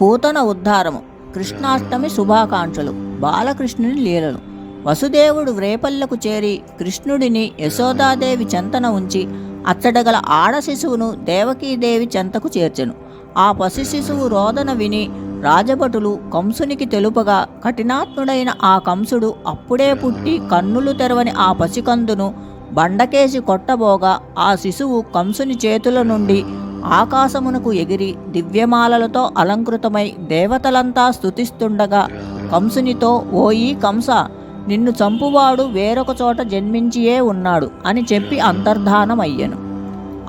పూతన ఉద్ధారము కృష్ణాష్టమి శుభాకాంక్షలు బాలకృష్ణుని లీలలు. వసుదేవుడు వ్రేపల్లకు చేరి కృష్ణుడిని యశోదాదేవి చెంతన ఉంచి అచ్చడగల ఆడ శిశువును దేవకీదేవి చెంతకు చేర్చెను. ఆ పసి శిశువు రోదన విని రాజభటులు కంసునికి తెలుపగా కఠినాత్ముడైన ఆ కంసుడు అప్పుడే పుట్టి కన్నులు తెరవని ఆ పసికందును బండకేసి కొట్టబోగా ఆ శిశువు కంసుని చేతుల నుండి ఆకాశమునకు ఎగిరి దివ్యమాలలతో అలంకృతమై దేవతలంతా స్తుతిస్తుండగా కంసునితో ఓయి కంస నిన్ను చంపువాడు వేరొక చోట జన్మించియే ఉన్నాడు అని చెప్పి అంతర్ధానమయ్యను.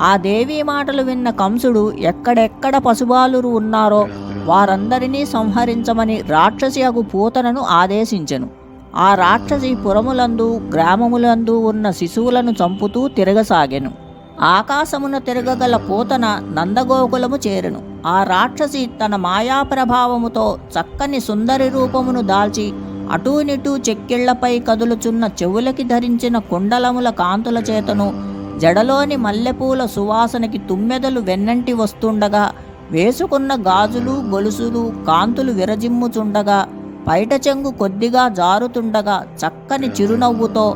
ఆ దేవీ మాటలు విన్న కంసుడు ఎక్కడెక్కడ పశుబాలురు ఉన్నారో వారందరినీ సంహరించమని రాక్షసి అగు పూతనను ఆదేశించెను. ఆ రాక్షసి పురములందు గ్రామములందు ఉన్న శిశువులను చంపుతూ తిరగసాగెను. ఆకాశమున తిరగగల పూతన నందగోకులము చేరెను. ఆ రాక్షసి తన మాయా ప్రభావముతో చక్కని సుందరి రూపమును దాల్చి అటూనిటూ చెక్కిళ్ళపై కదులుచున్న చెవులకి ధరించిన కుండలముల కాంతుల చేతను జడలోని మల్లెపూల సువాసనకి తుమ్మెదలు వెన్నంటి వస్తుండగా వేసుకున్న గాజులు గొలుసులు కాంతులు విరజిమ్ముచుండగా పైట చెంగు కొద్దిగా జారుతుండగా చక్కని చిరునవ్వుతో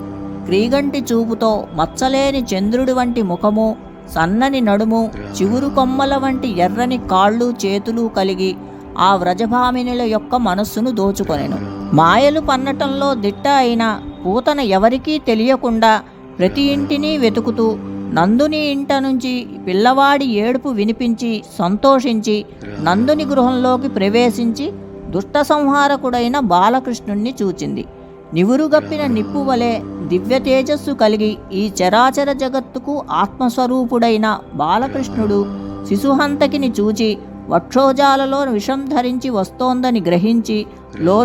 క్రీగంటి చూపుతో మచ్చలేని చంద్రుడి వంటి ముఖము సన్నని నడుము చివురు కొమ్మల వంటి ఎర్రని కాళ్ళు చేతులు కలిగి ఆ వ్రజభామినుల యొక్క మనస్సును దోచుకొనెను. మాయలు పన్నటంలో దిట్ట అయిన పూతన ఎవరికీ తెలియకుండా ప్రతి ఇంటిని వెతుకుతూ నందుని ఇంట నుంచి పిల్లవాడి ఏడుపు వినిపించి సంతోషించి నందుని గృహంలోకి ప్రవేశించి దుష్ట సంహారకుడైన బాలకృష్ణుణ్ణి చూచింది. నివురుగప్పిన నిప్పు వలె దివ్య తేజస్సు కలిగి ఈ చరాచర జగత్తుకు ఆత్మస్వరూపుడైన బాలకృష్ణుడు శిశుహంతకిని చూచి వక్షోజాలలో విషం ధరించి వస్తోందని గ్రహించి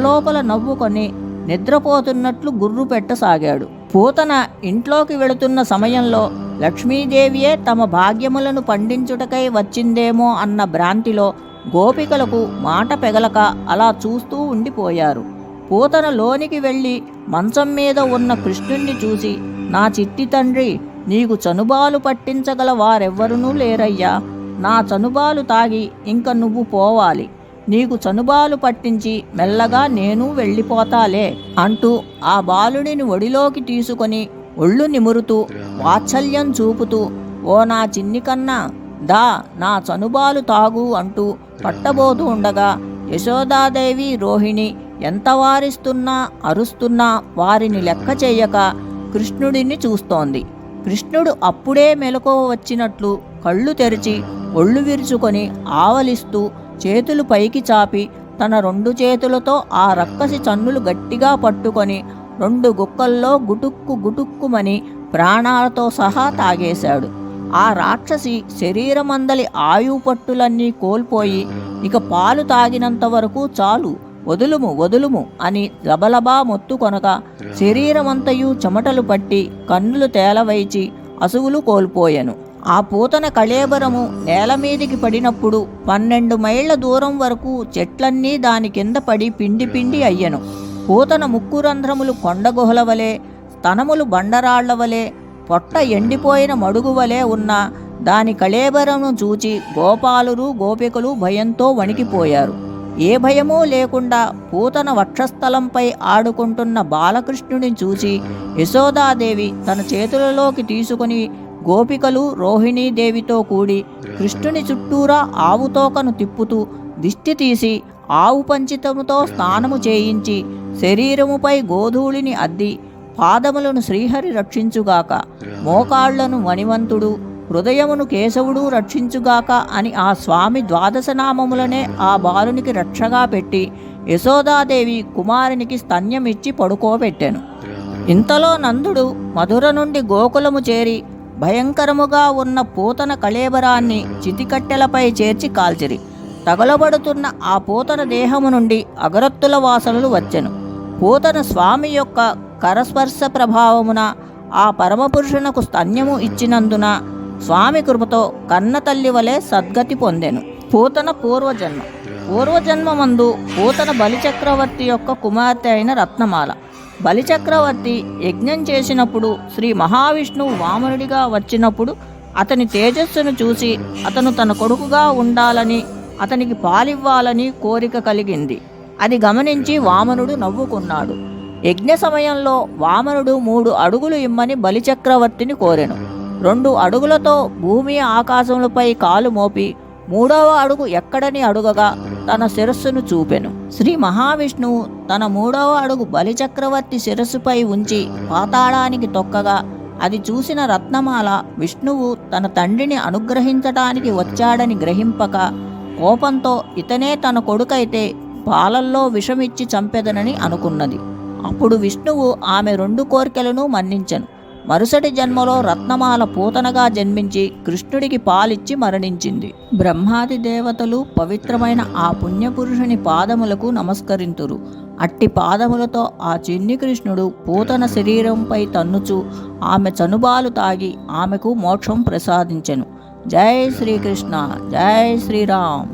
లోపల నవ్వుకొని నిద్రపోతున్నట్లు గుర్రు పెట్టసాగాడు. పూతన ఇంట్లోకి వెళుతున్న సమయంలో లక్ష్మీదేవియే తమ భాగ్యములను పండించుటకై వచ్చిందేమో అన్న భ్రాంతిలో గోపికలకు మాట పెగలక అలా చూస్తూ ఉండిపోయారు. పూతన లోనికి వెళ్ళి మంచం మీద ఉన్న కృష్ణుణ్ణి చూసి నా చిట్టి తండ్రి నీకు చనుబాలు పట్టించగల వారెవ్వరునూ లేరయ్యా. నా చనుబాలు తాగి ఇంక నువ్వు పోవాలి. నీకు చనుబాలు పట్టించి మెల్లగా నేను వెళ్ళిపోతాలే అంటూ ఆ బాలుడిని ఒడిలోకి తీసుకొని ఒళ్ళు నిమురుతూ వాత్సల్యం చూపుతూ ఓ నా చిన్ని కన్నా దా నా చనుబాలు తాగు అంటూ పట్టబోతూ ఉండగా యశోదాదేవి రోహిణి ఎంత వారిస్తున్నా అరుస్తున్నా వారిని లెక్క చేయక కృష్ణుడిని చూస్తోంది. కృష్ణుడు అప్పుడే మెలకువ వచ్చినట్లు కళ్ళు తెరిచి ఒళ్ళు విరుచుకొని ఆవలిస్తూ చేతులు పైకి చాపి తన రెండు చేతులతో ఆ రక్కసి చన్నులు గట్టిగా పట్టుకొని రెండు గుక్కల్లో గుటుక్కు గుటుక్కుమని ప్రాణాలతో సహా తాగేశాడు. ఆ రాక్షసి శరీరమందలి ఆయు పట్టులన్నీ కోల్పోయి ఇక పాలు తాగినంత వరకు చాలు. వదులుము వదులుము అని లబలబా మొత్తుకొనక శరీరమంతయు చెమటలు పట్టి కన్నులు తేలవైచి అసువులు కోల్పోయెను. ఆ పూతన కళేబరము నేల మీదికి పడినప్పుడు పన్నెండు మైళ్ళ దూరం వరకు చెట్లన్నీ దాని కింద పడి పిండి పిండి అయ్యెను. పూతన ముక్కు రంధ్రములు కొండగుహల వలె స్తనములు బండరాళ్ళ వలె పొట్ట ఎండిపోయిన మడుగు వలె ఉన్న దాని కళేబరమును చూచి గోపాలురు గోపికలు భయంతో వణికిపోయారు. ఏ భయమూ లేకుండా పూతన వక్షస్థలంపై ఆడుకుంటున్న బాలకృష్ణుని చూసి యశోదాదేవి తన చేతులలోకి తీసుకుని గోపికలు రోహిణీదేవితో కూడి కృష్ణుని చుట్టూరా ఆవు తోకను తిప్పుతూ దిష్టి తీసి ఆవు పంచితముతో స్నానము చేయించి శరీరముపై గోధూళిని అద్ది పాదములను శ్రీహరి రక్షించుగాక. మోకాళ్ళను మణివంతుడు హృదయమును కేశవుడు రక్షించుగాక అని ఆ స్వామి ద్వాదశనామములనే ఆ బాలునికి రక్షగా పెట్టి యశోదాదేవి కుమారునికి స్తన్యమిచ్చి పడుకోబెట్టాను. ఇంతలో నందుడు మధుర నుండి గోకులము చేరి భయంకరముగా ఉన్న పూతన కళేబరాన్ని చితికట్టెలపై చేర్చి కాల్చిరి. తగలబడుతున్న ఆ పూతన దేహము నుండి అగరత్తుల వాసనలు వచ్చెను. పూతన స్వామి యొక్క కరస్పర్శ ప్రభావమున ఆ పరమపురుషునకు స్తన్యము ఇచ్చినందున స్వామి కృపతో కన్న తల్లి వలె సద్గతి పొందెను. పూతన పూర్వజన్మ. పూర్వజన్మమందు పూతన బలిచక్రవర్తి యొక్క కుమార్తె అయిన రత్నమాల. బలిచక్రవర్తి యజ్ఞం చేసినప్పుడు శ్రీ మహావిష్ణువు వామనుడిగా వచ్చినప్పుడు అతని తేజస్సును చూసి అతను తన కొడుకుగా ఉండాలని అతనికి పాలివ్వాలని కోరిక కలిగింది. అది గమనించి వామనుడు నవ్వుకున్నాడు. యజ్ఞ సమయంలో వామనుడు మూడు అడుగులు ఇమ్మని బలిచక్రవర్తిని కోరెను. రెండు అడుగులతో భూమి ఆకాశములపై కాలు మోపి మూడవ అడుగు ఎక్కడని అడుగగా తన శిరస్సును చూపెను. శ్రీ మహావిష్ణువు తన మూడవ అడుగు బలిచక్రవర్తి శిరస్సుపై ఉంచి పాతాళానికి తొక్కగా అది చూసిన రత్నమాల విష్ణువు తన తండ్రిని అనుగ్రహించటానికి వచ్చాడని గ్రహింపక కోపంతో ఇతనే తన కొడుకైతే పాలల్లో విషమిచ్చి చంపెదనని అనుకున్నది. అప్పుడు విష్ణువు ఆమె రెండు కోరికలను మన్నించెను. మరుసటి జన్మలో రత్నమాల పూతనగా జన్మించి కృష్ణుడికి పాలిచ్చి మరణించింది. బ్రహ్మాది దేవతలు పవిత్రమైన ఆ పుణ్యపురుషుని పాదములకు నమస్కరింతురు. అట్టి పాదములతో ఆ చిన్ని కృష్ణుడు పూతన శరీరంపై తన్నుచు ఆమె చనుబాలు తాగి ఆమెకు మోక్షం ప్రసాదించెను. జై శ్రీకృష్ణ జై శ్రీరామ్.